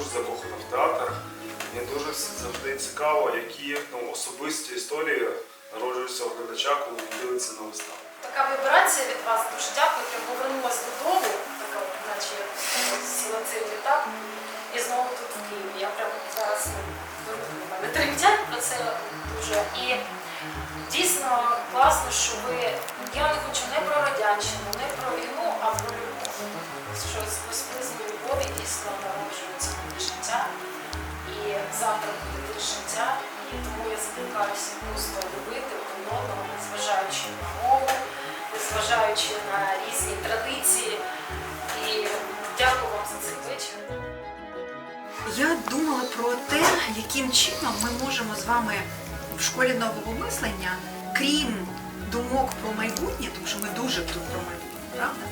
дуже закохана в театр. Мені дуже завжди цікаво, які ну, особисті історії народжуються у глядача, коли він дивиться на виставу. Така вібрація від вас. Дуже дякую. Прям повернулася додому, така, наче сіла цей літак. І знову тут в Києві. Я прям зараз в тремтять про це дуже. І дійсно класно, що ви. Я не хочу не про радянщину, не про війну, а про любов. Тому я просто любити одного, незважаючи на мову, незважаючи на різні традиції. І дякую вам за цей вечір. Я думала про те, яким чином ми можемо з вами в школі нового мислення, крім думок про майбутнє, тому що ми дуже тут про майбутнє, правда?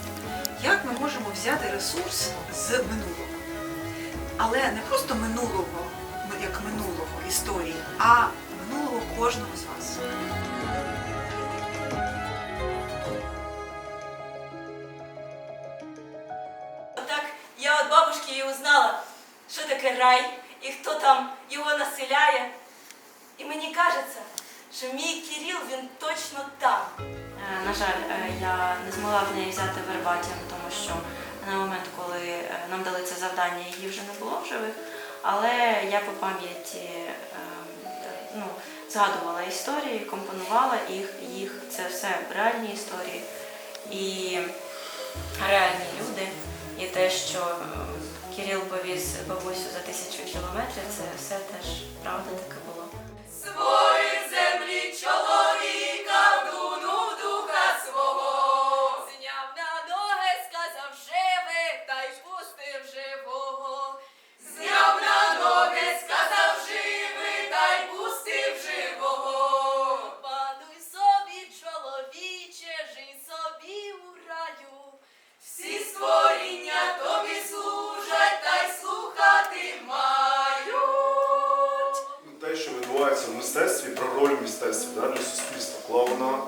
Як ми можемо взяти ресурс з минулого? Але не просто минулого, ну, як минулого історії, а минулого кожного з вас. Так я от бабушки і узнала, що таке рай і хто там його населяє. І мені кажеться, що мій Кирил, він точно там. Е, На жаль, е, я не змогла в неї взяти вербатім, тому що на момент, коли е, нам дали це завдання, її вже не було в живих. Але я по пам'яті ну, згадувала історії, компонувала їх, їх. Це все реальні історії і реальні люди. І те, що е, Кирил повіз бабусю за тисячу кілометрів, це все теж правда таке було. Про роль в мистецтві да, для суспільства, коли вона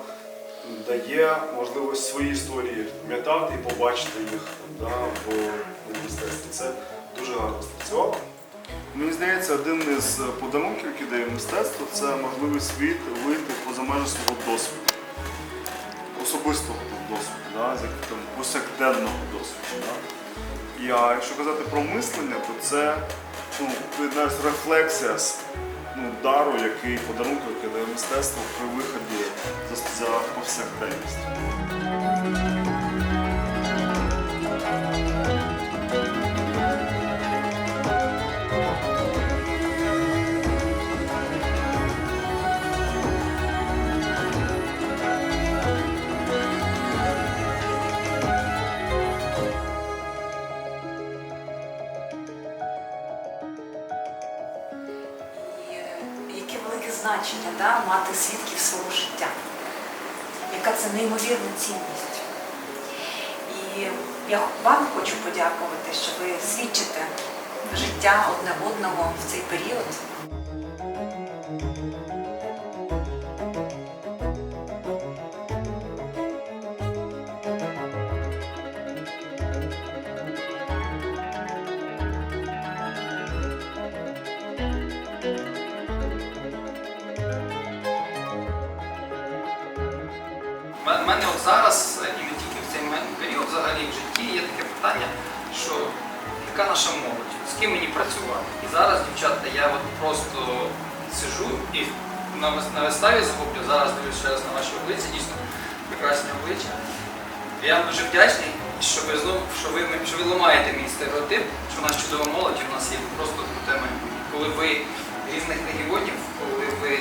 дає можливість свої історії пам'ятати і побачити їх да, в, мистецтві. Це дуже гарно спрацювало. Мені здається, один із подарунків, які дає мистецтво, це можливість вийти, вийти поза межі свого досвіду, особистого досвіду, да, там, повсякденного досвіду. Да. І а якщо казати про мислення, то це ну, рефлексія ну, дару, який подарунок, який дає мистецтво при виході за, за повсякденність. Значення да, мати свідків свого життя, яка це неймовірна цінність. І я вам хочу подякувати, що ви свідчите життя одне одного У мене от зараз, і не тільки в цей період, взагалі в житті є таке питання, що яка наша молодь, з ким мені працювати. І зараз, дівчата, я от просто сижу і на, виставі захоплю, зараз дивлюся раз на ваші обличчя, дійсно прекрасні обличчя. Я дуже вдячний, що ви знову, що ви, що ви ламаєте мій стереотип, що у нас чудова молодь, і в нас є просто майбутнє. Коли ви різних регіонів, коли ви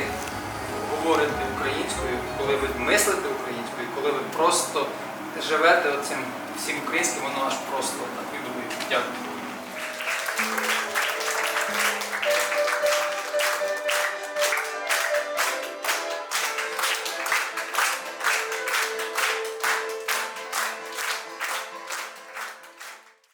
говорите українською, коли ви мислите українською, просто живете оцим всім українським, воно аж просто так відбувається. Дякую.